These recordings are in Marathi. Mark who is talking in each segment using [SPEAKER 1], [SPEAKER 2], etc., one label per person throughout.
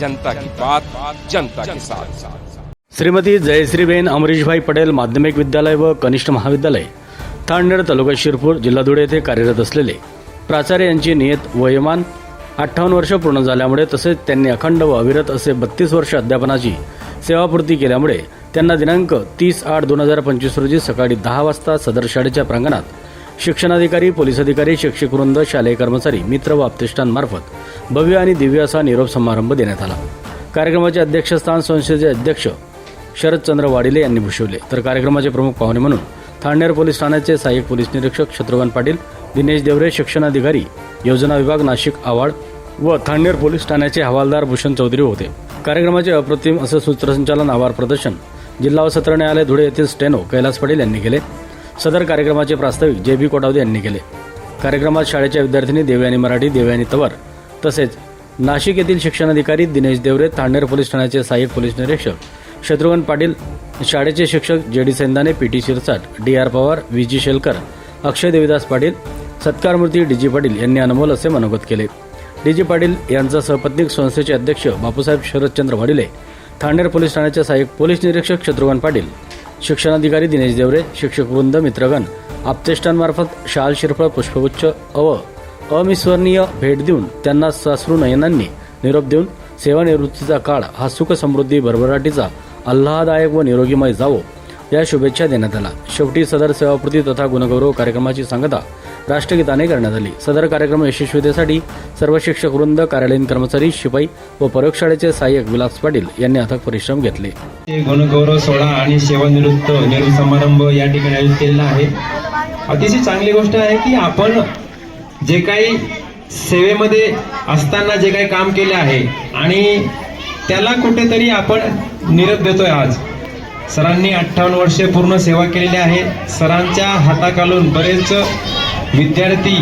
[SPEAKER 1] जनता की बात जनता के साथ।
[SPEAKER 2] श्रीमती जयश्रीबेन अमरीशभाई पटेल माध्यमिक विद्यालय व कनिष्ठ महाविद्यालय थांडनेर तालुका शिरपूर जिल्हा धुळे येथे कार्यरत असलेले प्राचार्य यांची नियत वयोमान अठ्ठावन्न वर्ष पूर्ण झाल्यामुळे तसेच त्यांनी अखंड व अविरत असे बत्तीस वर्ष अध्यापनाची सेवापूर्ती केल्यामुळे त्यांना दिनांक तीस आठ दोन हजार पंचवीस रोजी सकाळी दहा वाजता सदर शाळेच्या प्रांगणात शिक्षणाधिकारी पोलीस अधिकारी शिक्षक वृंद शालेय कर्मचारी मित्र व आप्तिष्ठांमार्फत भव्य आणि दिव्य असा निरोप समारंभ देण्यात आला. कार्यक्रमाचे अध्यक्षस्थान संस्थेचे अध्यक्ष शरदचंद्र वाडिले यांनी भूषवले. तर कार्यक्रमाचे प्रमुख पाहुणे म्हणून थांडेर पोलीस ठाण्याचे सहाय्यक पोलीस निरीक्षक शत्रुघ्न पाटील दिनेश देवरे शिक्षणाधिकारी योजना विभाग नाशिक आवाड व थांडेर पोलीस ठाण्याचे हवालदार भूषण चौधरी होते. कार्यक्रमाचे अप्रतिम असं सूत्रसंचालन आभार प्रदर्शन जिल्हा व सत्र न्यायालय धुळे येथील स्टेनो कैलास पाटील यांनी केले. सदर कार्यक्रमाचे प्रास्ताविक जे बी कोटावदे यांनी केले. कार्यक्रमात शाळेच्या विद्यार्थिनी देवयानी मराठी देवयानी तवर तसेच नाशिक येथील शिक्षणाधिकारी दिनेश देवरे थांडेर पोलीस ठाण्याचे सहाय्यक पोलीस निरीक्षक शत्रुघ्न पाटील शाळेचे शिक्षक J D Sendane P T Shirsat D R Pawar V G Shelkar Akshay Devidas Patil सत्कारमूर्ती D G Patil यांनी अनमोल असे मनोगत केले. डी जी पाटील यांचा सहपत्नीक संस्थेचे अध्यक्ष बापूसाहेब शरदचंद्र वाडिले थांडेर पोलीस ठाण्याचे सहाय्यक पोलीस निरीक्षक शत्रुघ्न पाटील शिक्षणाधिकारी दिनेश देवरे शिक्षक वृंद मित्रगण आप्तेष्टांमार्फत शाल शिरफळ पुष्पगुच्छ अव अविस्मरणीय भेट देऊन त्यांना सासरू नयनांनी निरोप देऊन सेवानिवृत्तीचा काळ हा सुख समृद्धी भरभराटीचा आल्हादायक व निरोगीमय जावो. या शुभेच्छा देण्यात आल्या. शेवटी सदर सेवापूर्ती तथा गुणगौरव कार्यक्रमाची सांगता राष्ट्रगीताने करण्यात आली. सदर कार्यक्रम यशस्वीतेसाठी सर्व शिक्षक वृंद कार्यालयीन कर्मचारी शिपाई व प्रयोगशाळेचे सहाय्यक विलास पाटील यांनी अथक परिश्रम घेतले.
[SPEAKER 3] गुणगौरव सोहळा आणि सेवानिवृत्त निवृत्त समारंभ या ठिकाणी आयोजित केलेला आहे. अतिशय चांगली गोष्ट आहे की आपण जे काही सेवेमध्ये असताना जे काही काम केले आहे आणि त्याला कुठेतरी आपण निरोप देतोय आज. सरांनी अठ्ठावन्न वर्षे पूर्ण सेवा केलेली आहे. सरांच्या हाताखालून बरेच विद्यार्थी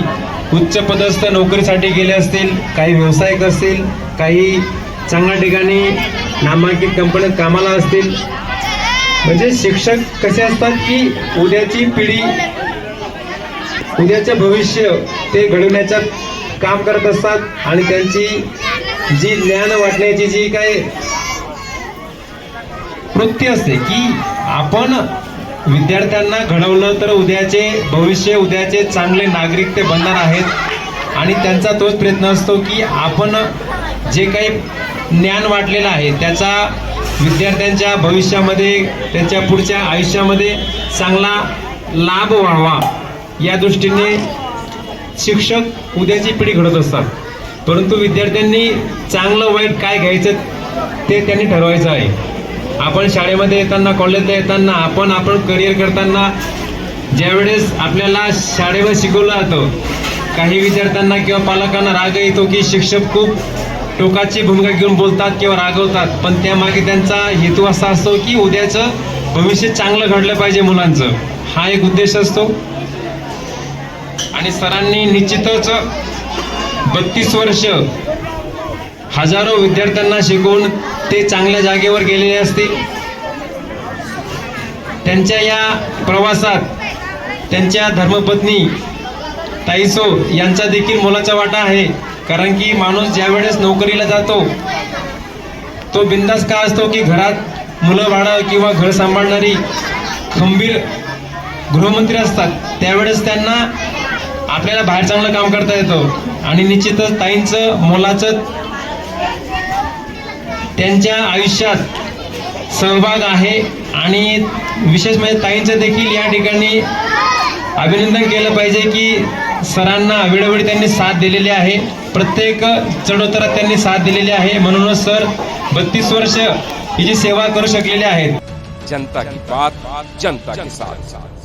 [SPEAKER 3] उच्च पदस्थ नोकरीसाठी गेले असतील काही व्यावसायिक असतील काही चांगल्या ठिकाणी नामांकित कंपनीत कामाला असतील. म्हणजे शिक्षक कसे असतात की उद्याची पिढी उद्याचे भविष्य ते घडवण्याचं काम करत असतात आणि त्यांची जी ज्ञान वाटण्याची जी काय वृत्ती असते की आपण विद्यार्थ्यांना घडवलं तर उद्याचे भविष्य उद्याचे चांगले नागरिक ते बनणार आहेत. आणि त्यांचा तोच प्रयत्न असतो की आपण जे काही ज्ञान वाटलेलं आहे त्याचा विद्यार्थ्यांच्या भविष्यामध्ये त्यांच्या पुढच्या आयुष्यामध्ये चांगला लाभ व्हावा. या दृष्टीने शिक्षक उद्याची पिढी घडत असतात. परंतु विद्यार्थ्यांनी चांगलं वाईट काय घ्यायचं ते त्यांनी ठरवायचं आहे. आपण शाळेमध्ये येताना कॉलेजला येताना आपण आपण करिअर करताना ज्यावेळेस आपल्याला शाळेवर शिकवलं जातं काही विद्यार्थ्यांना किंवा पालकांना राग येतो की शिक्षक खूप टोकाची भूमिका घेऊन बोलतात किंवा रागवतात पण त्यामागे त्यांचा हेतू असा असतो की उद्याचं भविष्य चांगलं घडलं पाहिजे मुलांचं. हा एक उद्देश असतो. आणि सरांनी निश्चितच बत्तीस वर्ष हजारो विद्यार्थ्यांना शिकवून ते चांगल्या जागेवर गेलेले असतील त्यांच्या या प्रवासात त्यांच्या धर्मपत्नी ताईसो यांचा देखील मोलाचा वाटा आहे. कारण की माणूस ज्या वेळेस नोकरीला जातो तो बिंदास का असतो की घरात मुलं बाळं किंवा घर सांभाळणारी खंबीर गृहमंत्री असतात. त्यावेळेस त्यांना आपल्याला बाहेर चांगलं काम करता येतं. आणि निश्चितच ताईंचं मोलाचं त्यांच्या आयुष्यात सहभाग आहे. आणि विशेष म्हणजे ताईंचं देखील या ठिकाणी अभिनंदन केलं पाहिजे की सरांना वेळोवेळी त्यांनी साथ दिलेली आहे. प्रत्येक चढउतरात त्यांनी साथ दिलेली आहे. म्हणूनच सर बत्तीस वर्ष हिची सेवा करू शकलेले आहेत.
[SPEAKER 1] जनता की बात जनता के साथ.